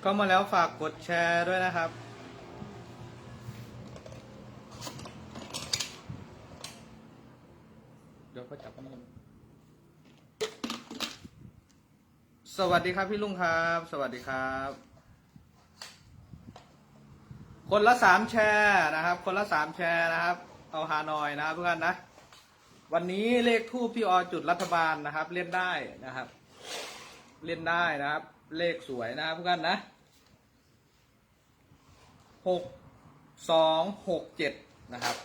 เข้ามาแล้วฝากกดแชร์ด้วยนะครับ เดี๋ยวก็จับนี่สวัสดีครับพี่ลุงครับ สวัสดีครับ คนละสามแชร์นะครับ คนละสามแชร์นะครับ เอาฮานอยนะครับทุกท่านนะ วันนี้เลขทูปที่ออจุดรัฐบาลนะครับ เล่นได้นะครับ เล่นได้นะครับ เลขสวยนะครับทุกท่านนะหกสองหกเจ็ดนะครับ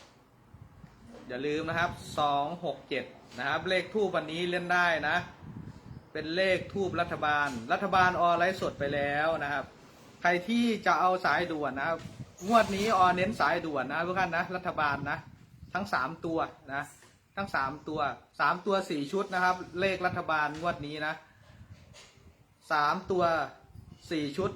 อย่าลืมนะครับสองหกเจ็ดนะครับ เลขทูปวันนี้เล่นได้นะ เป็นเลขทูบรัฐบาล รัฐบาลออไลฟ์สดไปแล้วนะครับ ใครที่จะเอาสายด่วนนะครับงวดนี้ออเน้นสายด่วนนะทุกท่านนะ รัฐบาลนะ ทั้งสามตัวนะ ทั้งสามตัวสามตัวสี่ชุดนะครับ เลขรัฐบาลงวดนี้นะ สามตัวสี่ชุด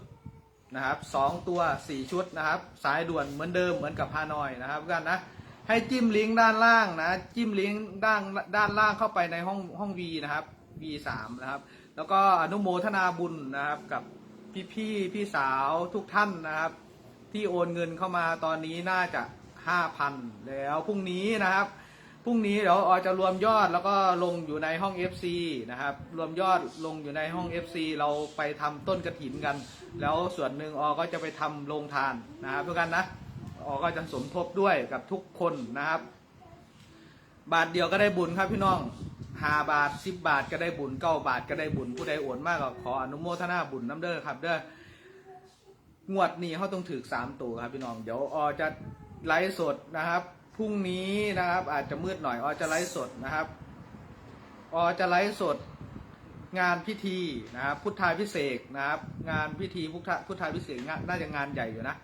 นะครับสองตัวสี่ชุดนะครับ สายด่วนเหมือนเดิมเหมือนกับฮานอยนะครับกท่านนะให้จิ้มลิงก์ด้านล่างนะจิ้มลิงก์ด้านด้านล่างเข้าไปในห้องห้อง V นะครับ V3 นะครับ แล้วก็อนุโมทนาบุญนะครับกับพี่พี่พี่สาวทุกท่านนะครับ ที่โอนเงินเข้ามาตอนนี้น่าจะ 5,000 แล้วพรุ่งนี้นะครับ พรุ่งนี้เดี๋ยวออจะรวมยอดแล้วก็ลงอยู่ในห้อง FC นะครับ รวมยอดลงอยู่ในห้อง FC เราไปทำต้นกระถินกัน แล้วส่วนหนึ่งออก็จะไปทำโรงทานนะครับทุกกันนะออก็จะสมทบด้วยกับทุกคนนะครับ บาทเดียวก็ได้บุญครับพี่น้องห้าบาทสิบบาทก็ได้บุญเก้าบาทก็ได้บุญผู้ใดโอนมากก็ขออนุโมทนาบุญน้ำเด้อครับเด้องวดนี้เขาต้องถือสามตัวครับพี่น้อง เดี๋ยวออจะไลฟ์สดนะครับ พรุ่งนี้นะครับอาจจะมืดหน่อยออจะไลฟ์สดนะครับออจะไลฟ์สดงานพิธีนะครับพุทธาพิเศษนะครับ งานพิธีพุทธพุทธาพิเศษนน่าจะงานใหญ่อยู่นะ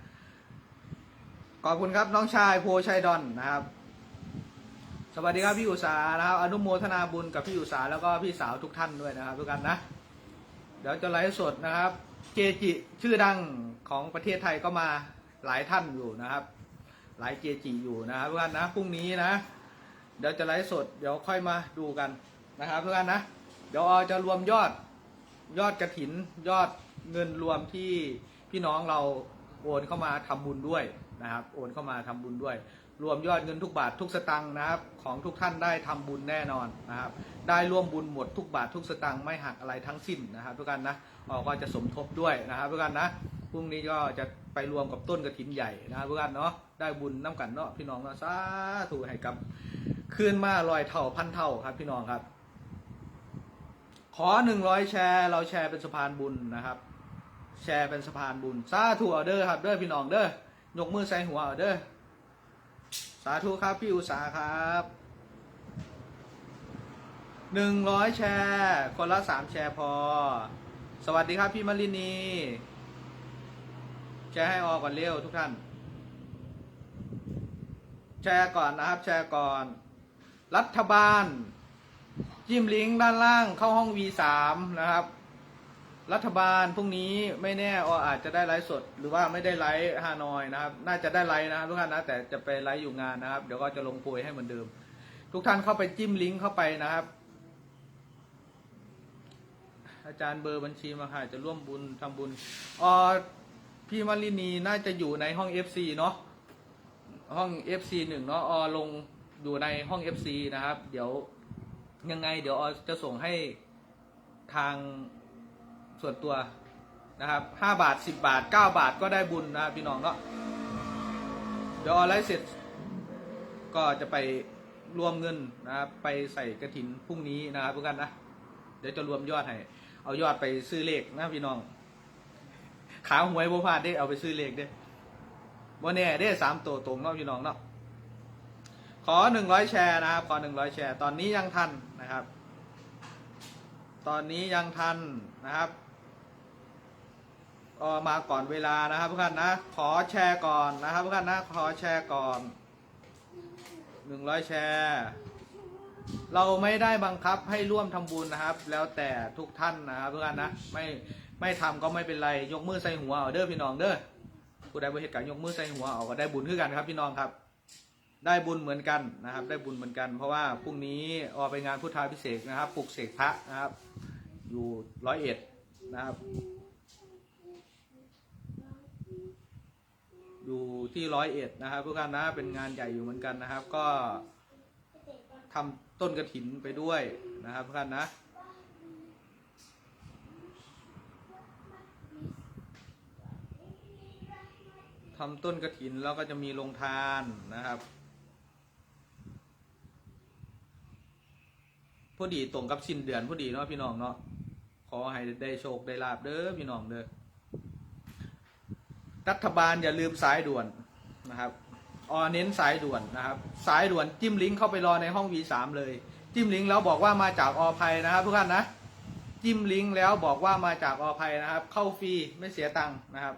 ขอบคุณครับน้องชายโพชัยดอนนะครับ สวัสดีครับพี่อุษานะครับ อนุโมทนาบุญกับพี่อุษาแล้วก็พี่สาวทุกท่านด้วยนะครับทุกท่านนะ เดี๋ยวจะไลฟ์สดนะครับ เจจิชื่อดังของประเทศไทยก็มาหลายท่านอยู่นะครับ หลายเจจิอยู่นะครับทุกท่านนะพรุ่งนี้นะเดี๋ยวจะไลฟ์สดเดี๋ยวค่อยมาดูกันนะครับทุกท่านนะเดี๋ยวจะรวมยอดยอดกระถินยอดเงินรวมที่พี่น้องเราโอนเข้ามาทำบุญด้วยนะครับ โอนเข้ามาทำบุญด้วย รวมยอดเงินทุกบาททุกสตังค์นะครับ ของทุกท่านได้ทำบุญแน่นอนนะครับ ได้ร่วมบุญหมดทุกบาททุกสตังค์ไม่หักอะไรทั้งสิ้นนะครับทุกท่านนะออกก็จะสมทบด้วยนะครับทุกท่านนะพรุ่งนี้ก็จะไปรวมกับต้นกระถินใหญ่นะครับทุกท่านเนาะได้บุญน้ำกันเนาะพี่น้องเนาะสาธุให้กับคืนมาลอยเท่าพันเท่าครับพี่น้องครับ ขอหนึ่งร้อยแชร์เราแชร์เป็นสะพานบุญนะครับ แชร์เป็นสะพานบุญสาธุเอาเด้อครับเด้อพี่น้องเด้อยกมือใส่หัวเอาเด้อ สาธุครับ พี่อุตสาครับหนึ่งร้อยแชร์ คนละสามแชร์พอ สวัสดีครับพี่มลินีแชร์ให้ออกก่อนเร็วทุกท่าน แชร์ก่อนนะครับ แชร์ก่อน รัฐบาล จิ้มลิงก์ด้านล่างเข้าห้อง V3 นะครับ รัฐบาลพรุ่งนี้ไม่แน่ออาจจะได้ไลฟ์สด หรือว่าไม่ได้ไลฟ์ฮานอยนะครับ น่าจะได้ไลฟ์นะครับทุกท่านนะแต่จะไปไลฟ์อยู่งานนะครับ เดี๋ยวก็จะลงโพยให้เหมือนเดิม ทุกท่านเข้าไปจิ้มลิงก์เข้าไปนะครับ อาจารย์เบอร์บัญชีมาค่ะจะร่วมบุญทำบุญออพี่มารินีน่าจะอยู่ในห้อง FC เนาะห้อง FC หนึ่งเนาะออลงอยู่ในห้อง FC นะครับ เดี๋ยวยังไง เดี๋ยวออจะส่งให้ทาง ส่วนตัวนะครับห้าบาทสิบบาทเก้าบาทก็ได้บุญนะครับพี่น้องเนาะเดี๋ยวออนไลน์เสร็จก็จะไปรวมเงินนะครับไปใส่กระถินพรุ่งนี้นะครับทุกท่านนะเดี๋ยวจะรวมยอดให้เอายอดไปซื้อเลขนะพี่น้อง ขาหวยโบพาดได้เอาไปซื้อเลขได้วันนี้ได้สามตัวตรงเนาะพี่น้องเนาะขอหนึ่งร้อยแชร์นะครับขอหนึ่งร้อยแชร์ ตอนนี้ยังทันนะครับ ตอนนี้ยังทันนะครับ ก็มาก่อนเวลานะครับทุกท่านนะ ขอแชร์ก่อนนะครับทุกท่านนะ ขอแชร์ก่อนหนึ่งร้อยแชร์ เราไม่ได้บังคับให้ร่วมทำบุญนะครับ แล้วแต่ทุกท่านนะครับทุกท่านนะไม่ไม่ทำก็ไม่เป็นไรยกมือใส่หัวเอาเด้อพี่น้องเด้อผู้ใดบริเหตุการยกมือใส่หัวเอาก็ได้บุญขึ้นกันครับพี่น้องครับ ได้บุญเหมือนกันนะครับ ได้บุญเหมือนกัน เพราะว่าพรุ่งนี้ออกไปงานพุทธาพิเศษนะครับปลุกเสกพระนะครับ อยู่ร้อยเอ็ดนะครับู่ที่ร้อยเอ็ดนะครับทุกท่านนะเป็นงานใหญ่อยู่เหมือนกันนะครับ ก็ทำต้นกระถินไปด้วยนะครับทุกท่านนะทำต้นกระถินแล้วก็จะมีโรงทานนะครับพอดีตรงกับสิ้นเดือนพอดีเนาะพี่น้องเนาะขอให้ได้โชคได้ลาบเด้อพี่น้องเด้อ รัฐบาลอย่าลืมสายด่วนนะครับออเน้นสายด่วนนะครับ สายด่วนจิ้มลิงก์เข้าไปรอในห้อง V3 เลย จิ้มลิงก์แล้วบอกว่ามาจากอภัยนะครับทุกท่านนะ จิ้มลิงก์แล้วบอกว่ามาจากอภัยนะครับ เข้าฟรีไม่เสียตังค์นะครับ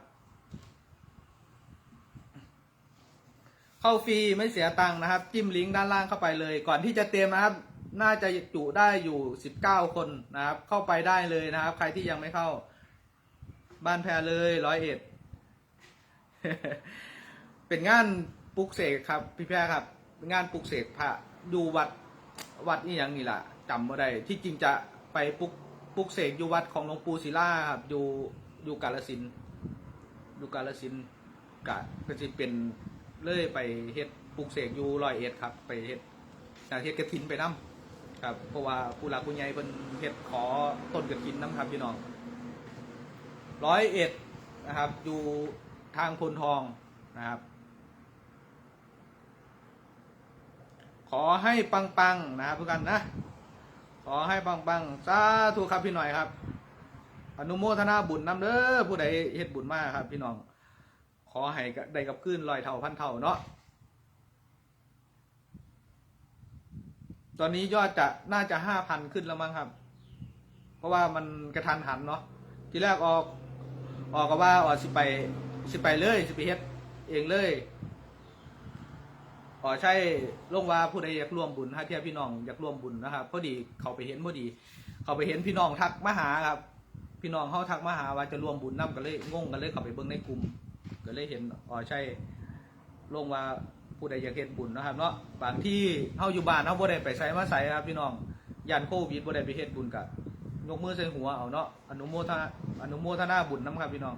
เข้าฟรีไม่เสียตังค์นะครับ จิ้มลิงก์ด้านล่างเข้าไปเลย ก่อนที่จะเต็มนะครับ น่าจะจุได้อยู่ 19 คนนะครับ เข้าไปได้เลยนะครับ ใครที่ยังไม่เข้า บ้านแพรเลยร้อยเอ็ด เป็นงานปลุกเสกครับ พี่แพรครับ เป็นงานปลุกเสกพระดูวัดวัดนี่ยังนี่แหละจำไม่ได้ที่จริงจะไปปลุกปลุกเสกอยู่วัดของหลวงปู่ศิลาครับอยู่อยู่กาลสินอยู่กาลสินกะก็จะเป็นเลื่อยไปเฮ็ดปลุกเสกอยู่ร้อยเอ็ดครับ ไปเฮ็ดจากเฮ็ดกระถินไปน้ำครับเพราะว่าผู้หลักผู้ใหญ่เพิ่นเฮ็ดขอต้นกระถินน้ำครับพี่น้องร้อยเอ็ดนะครับอยู่ ทางพลทองนะครับ ขอให้ปังๆนะครับทุกท่านนะ ขอให้ปังๆสาธุครับพี่หน่อยครับ อนุโมทนาบุญนำเด้อผู้ใดเฮ็ดบุญมากครับ พี่น้อง ขอให้ได้กับขึ้นลอยเท่าพันเท่าเนาะตอนนี้ยอดจะน่าจะห้าพันขึ้นแล้วมั้งครับ เพราะว่ามันกระทันหันเนาะทีแรกออกออกก็ว่าออกสิไป สิไปเลย สิไปเฮ็ดเองเลยขอใช่ลงว่าผู้ใดอยากร่วมบุญถ้าเทียบพี่น้องอยากร่วมบุญนะครับพอดีเขาไปเห็นพอดี เขาไปเห็นพี่น้องทักมาหาครับ พี่น้องเขาทักมาหาว่าจะร่วมบุญนํกันเลยงงกันเลยเขาไปเบิ่งในกลุ่มก็เลยเห็นอ๋อใช่ลงว่าผู้ใดอยากเฮ็ดบุญนะครับเนาะบางที่เฮาอยู่บ้านเฮาบ่ได้ไปใส่มาใส่ครับพี่น้องยันโควิดบ่ได้ไปเฮ็ดบุญกะยกมือใส่หัวเอาเนาะอนุโมทนาอนุโมทนาบุญนํครับพี่น้อง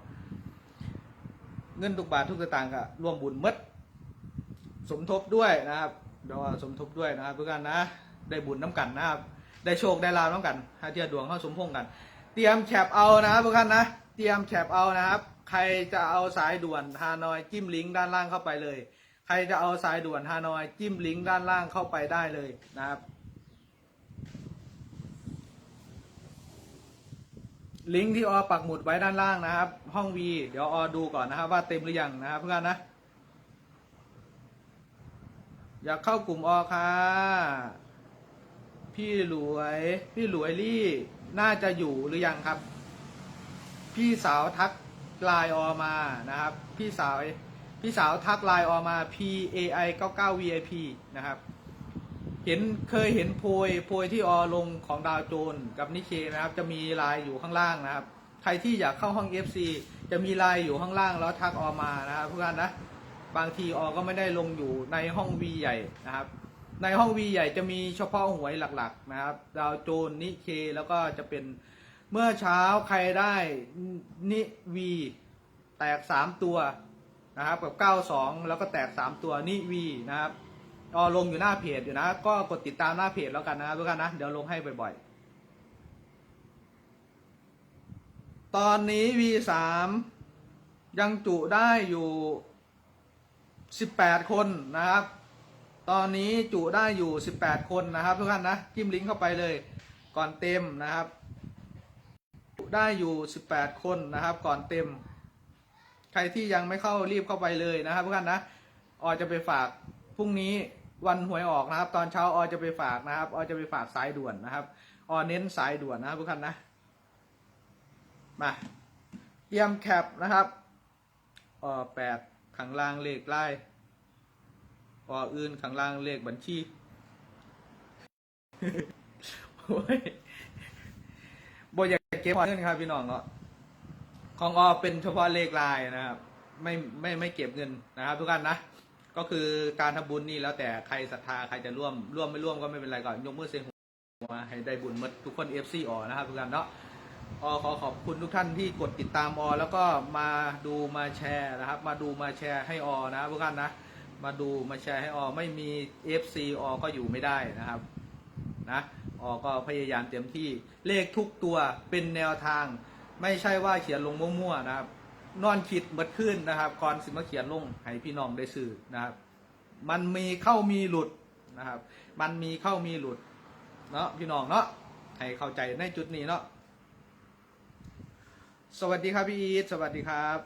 เงินทุกบาททุกสตางค์ก็ร่วมบุญมดสมทบด้วยนะครับเดี๋ยวว่าสมทบด้วยนะครับเพื่อกันนะได้บุญน้ำกันนะครับได้โชคได้ลาบน้ำกันถ้าเทียดวงเข้าสมพงกัน เตรียมแคปเอานะครับเพื่อกันนะเตรียมแคปเอานะครับ ใครจะเอาสายด่วนฮานอยจิ้มลิงก์ด้านล่างเข้าไปเลย ใครจะเอาสายด่วนฮานอยจิ้มลิงก์ด้านล่างเข้าไปได้เลยนะครับ ลิงก์ที่ออปักหมุดไว้ด้านล่างนะครับ ห้องวีเดี๋ยวออดูก่อนนะครับ ว่าเต็มหรือยังนะครับ เพื่อนนะ อยากเข้ากลุ่มออค่ะ พี่หลวย พี่หลวยลี่น่าจะอยู่หรือยังครับ พี่สาวทักไลน์ออมานะครับ พี่สาวพี่สาวทักไลน์ออมา P A I 99 V I P นะครับ เห็นเคยเห็นโพยโพยที่ออลงของดาวโจนกับนิเคนะครับ จะมีลน์อยู่ข้างล่างนะครับ ใครที่อยากเข้าห้อง FC จะมีลน์อยู่ข้างล่างแล้วทักออมานะครับเพื่อนนะบางทีออก็ไม่ได้ลงอยู่ในห้องวีใหญ่นะครับในห้องวีใหญ่จะมีเฉพาะหวยหลักๆ นะครับ ดาวโจนนิเคแล้วก็จะเป็นเมื่อเช้าใครได้นิวีแตกสามตัวนะครับกับ 92 แล้วก็แตก 3 ตัวนิวีนะครับ ออลงอยู่หน้าเพจอยู่นะ ก็กดติดตามหน้าเพจแล้วกันนะครับทุกท่านนะ เดี๋ยวลงให้บ่อยๆ ตอนนี้ V3 ยังจุได้อยู่ 18 คนนะครับ ตอนนี้จุได้อยู่ 18 คนนะครับ ทุกท่านนะจิ้มลิงก์เข้าไปเลย ก่อนเต็มนะครับจุได้อยู่ 18 คนนะครับก่อนเต็ม ใครที่ยังไม่เข้ารีบเข้าไปเลยนะครับทุกท่านนะออจะไปฝากพรุ่งนี้ วันหวยออกนะครับ ตอนเช้าออจะไปฝากนะครับออจะไปฝากสายด่วนนะครับออเน้นสายด่วนนะครับทุกท่านนะมาเตรียมแคปนะครับออแปดข้างล่างเลขไล่อออื่นข้างล่างเลขบัญชีโอ้ยบอยากเก็บเงินครับพี่น้องเนาะของออเป็นเฉพาะเลขลายนะครับ ไม่ไม่ไม่เก็บเงินนะครับ ทุกท่านนะ ก็คือการทำบุญนี่แล้วแต่ใครศรัทธาใครจะร่วมร่วมไม่ร่วมก็ไม่เป็นไรก่อนยกมือเสียงหัวให้ได้บุญหมดทุกคนเอฟซีออนะครับทุกท่านเนาะอขอขอบคุณทุกท่านที่กดติดตามอแล้วก็มาดูมาแชร์นะครับ มาดูมาแชร์ให้อนะทุกท่านนะ มาดูมาแชร์ให้อไม่มี FC อก็อยู่ไม่ได้นะครับนะอก็พยายามเต็มที่เลขทุกตัวเป็นแนวทาง ไม่ใช่ว่าเขียนลงมั่วๆนะครับ นอนคิดเบิดขึ้นนะครับก่อนสิมาเขียนลงให้พี่น้องได้ซื้อนะครับ มันมีเข้ามีหลุดนะครับ มันมีเข้ามีหลุดเนาะพี่น้องเนาะให้เข้าใจในจุดนี้เนาะสวัสดีครับพี่อีทสวัสดีครับ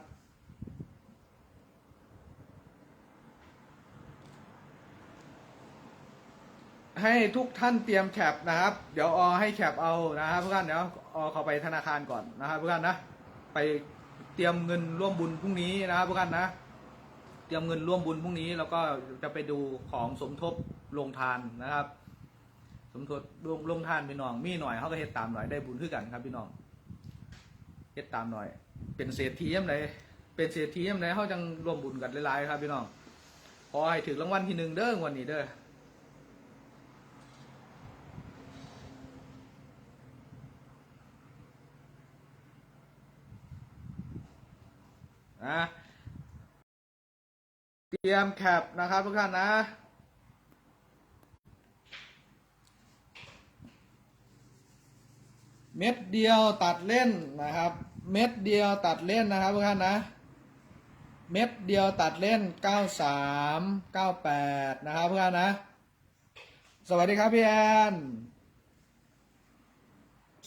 ให้ทุกท่านเตรียมแคปนะครับ เดี๋ยวออให้แคปเอานะครับทุกท่านเดี๋ยวออเข้าไปธนาคารก่อนนะครับทุกท่านนะ ไป เตรียมเงินร่วมบุญพรุ่งนี้นะครับทุกท่านนะ เตรียมเงินร่วมบุญพรุ่งนี้แล้วก็จะไปดูของสมทบลงทานนะครับ สมทบลงลงทานพี่น้อง มีหน่อยเขาก็เฮ็ดตามหน่อยได้บุญขึ้นกันครับพี่น้องเฮ็ดตามหน่อย เป็นเศรษฐียังไงเป็นเศรษฐียังไงเขาจังร่วมบุญกันหลายๆครับพี่น้องขอให้ถึงรางวัลที่หนึ่งเด้อวันนี้เด้อ นะเตรียมแคปนะครับทุกท่านนะเม็ดเดียวตัดเล่นนะครับ เม็ดเดียวตัดเล่นนะครับทุกท่านนะ เม็ดเดียวตัดเล่น 93 98 นะครับทุกท่านนะ สวัสดีครับพี่แอน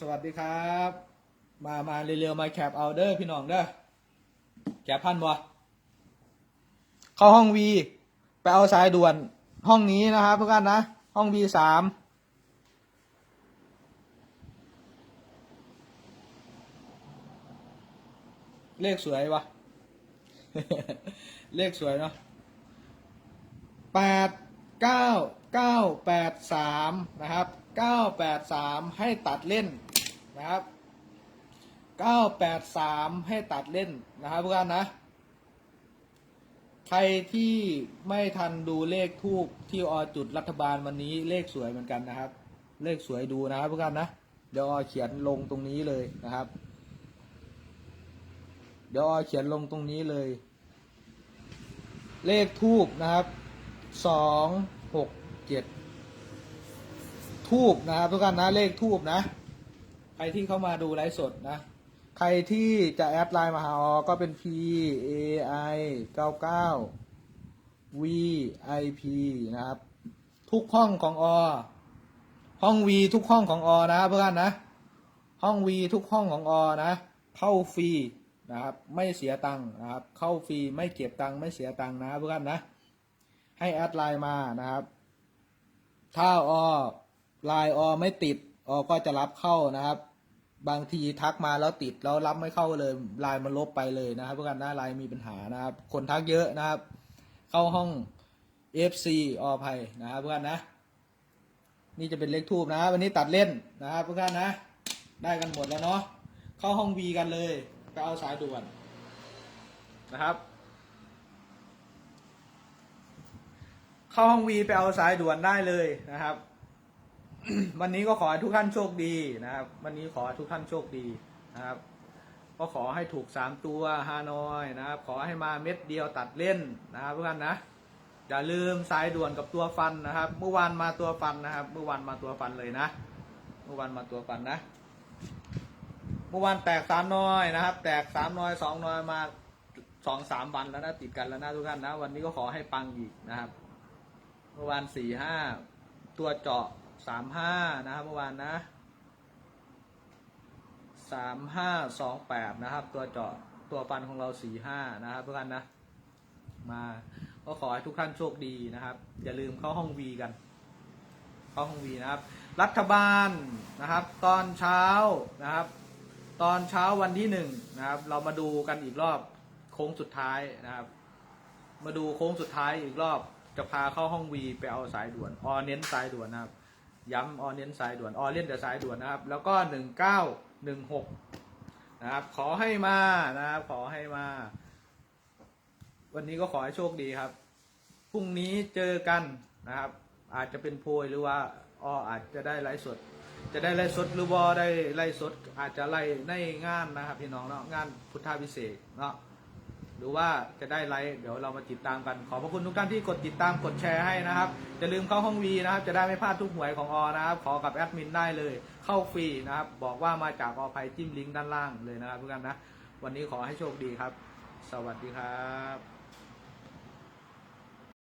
สวัสดีครับ มามาเร็วๆมาแคปเอาเด้อพี่น้องเด้อ แกพันบ่เข้าห้องวีไปเอาสายด่วนห้องนี้นะครับทุกท่านนะ ห้องวีสามเลขสวยวะเลขสวยเนาะแปดเก้าเก้าแปดสามนะครับเก้าแปดสามให้ตัดเล่นนะครับ 983 ให้ตัดเล่นนะครับทุกท่านนะ ใครที่ไม่ทันดูเลขทูบที่อจุดรัฐบาลวันนี้เลขสวยเหมือนกันนะครับ เลขสวยดูนะครับทุกท่านนะ เดี๋ยวอเขียนลงตรงนี้เลยนะครับ เดี๋ยวอเขียนลงตรงนี้เลย เลขทูบนะครับสองหกเจ็ดทูบนะครับทุกท่านนะเลขทูบนะ ใครที่เข้ามาดูไลฟ์สดนะ ใครที่จะแอดไลน์มาหาออก็เป็น P A I 99 V I P นะครับ ทุกห้องของอห้อง V ทุกห้องของอนะเพื่อนนะ ห้อง V ทุกห้องของอนะ เข้าฟรีนะครับ ไม่เสียตังค์นะครับ เข้าฟรีไม่เก็บตังค์ไม่เสียตังค์นะเพื่อนนะ ให้แอดไลน์มานะครับ ถ้าอไลน์อไม่ติดอก็จะรับเข้านะครับ บางทีทักมาแล้วติดแล้วรับไม่เข้าเลยไลน์มันลบไปเลยนะครับเพื่อนหน้าไลน์มีปัญหานะครับ คนทักเยอะนะครับ เข้าห้อง FC อภัยนะครับเพื่อนนะ นี่จะเป็นเลขทูบนะ วันนี้ตัดเล่นนะครับเพื่อนนะ ได้กันหมดแล้วเนาะเข้าห้อง V กันเลยไปเอาสายด่วนนะครับ เข้าห้อง V ไปเอาสายด่วนได้เลยนะครับ วันนี้ก็ขอให้ทุกท่านโชคดีนะครับ วันนี้ขอให้ทุกท่านโชคดีนะครับ ก็ขอให้ถูกสามตัวฮานอยนะครับ ขอให้มาเม็ดเดียวตัดเล่นนะครับทุกท่านนะอย่าลืมสายด่วนกับตัวฟันนะครับ เมื่อวานมาตัวฟันนะครับ เมื่อวานมาตัวฟันเลยนะ เมื่อวานมาตัวฟันนะ เมื่อวานแตกสามน้อยนะครับ แตกสามน้อยสองน้อยมาสองสามวันแล้วนะติดกันแล้วนะทุกท่านนะ วันนี้ก็ขอให้ปังอีกนะครับ เมื่อวานสี่ห้าตัวเจาะ สามห้านะครับเมื่อวานนะสามห้าสองแปดนะครับ ตัวเจาะตัวฟันของเราสี่ห้านะครับทุกท่านนะ มาก็ขอให้ทุกท่านโชคดีนะครับ อย่าลืมเข้าห้องวีกัน เข้าห้องวีนะครับ รัฐบาลนะครับ ตอนเช้านะครับ ตอนเช้าวันที่หนึ่งนะครับ เรามาดูกันอีกรอบโค้งสุดท้ายนะครับ มาดูโค้งสุดท้ายอีกรอบจะพาเข้าห้องวีไปเอาสายด่วนออเน้นสายด่วนนะครับ ย้ำออเน้นสายด่วนออเล่นแต่สายด่วนนะครับ แล้วก็หนึ่งเก้าหนึ่งหกนะครับ ขอให้มานะครับ ขอให้มา วันนี้ก็ขอให้โชคดีครับ พรุ่งนี้เจอกันนะครับ อาจจะเป็นโพยหรือว่าอออาจจะได้ไลฟ์สด จะได้ไล่สดหรือว่าได้ไล่สด อาจจะไล่ในงานนะครับพี่น้องเนาะงานพุทธาพิเศษเนาะ หรือว่าจะได้ไลค์เดี๋ยวเรามาติดตามกัน ขอบพระคุณทุกท่านที่กดติดตามกดแชร์ให้นะครับจะลืมเข้าห้องวีนะครับ จะได้ไม่พลาดทุกหวยของอนะครับ ขอกับแอดมินได้เลย เข้าฟรีนะครับ บอกว่ามาจากอภัยจิ้มลิงก์ด้านล่างเลยนะครับทุกท่านนะ วันนี้ขอให้โชคดีครับ สวัสดีครับ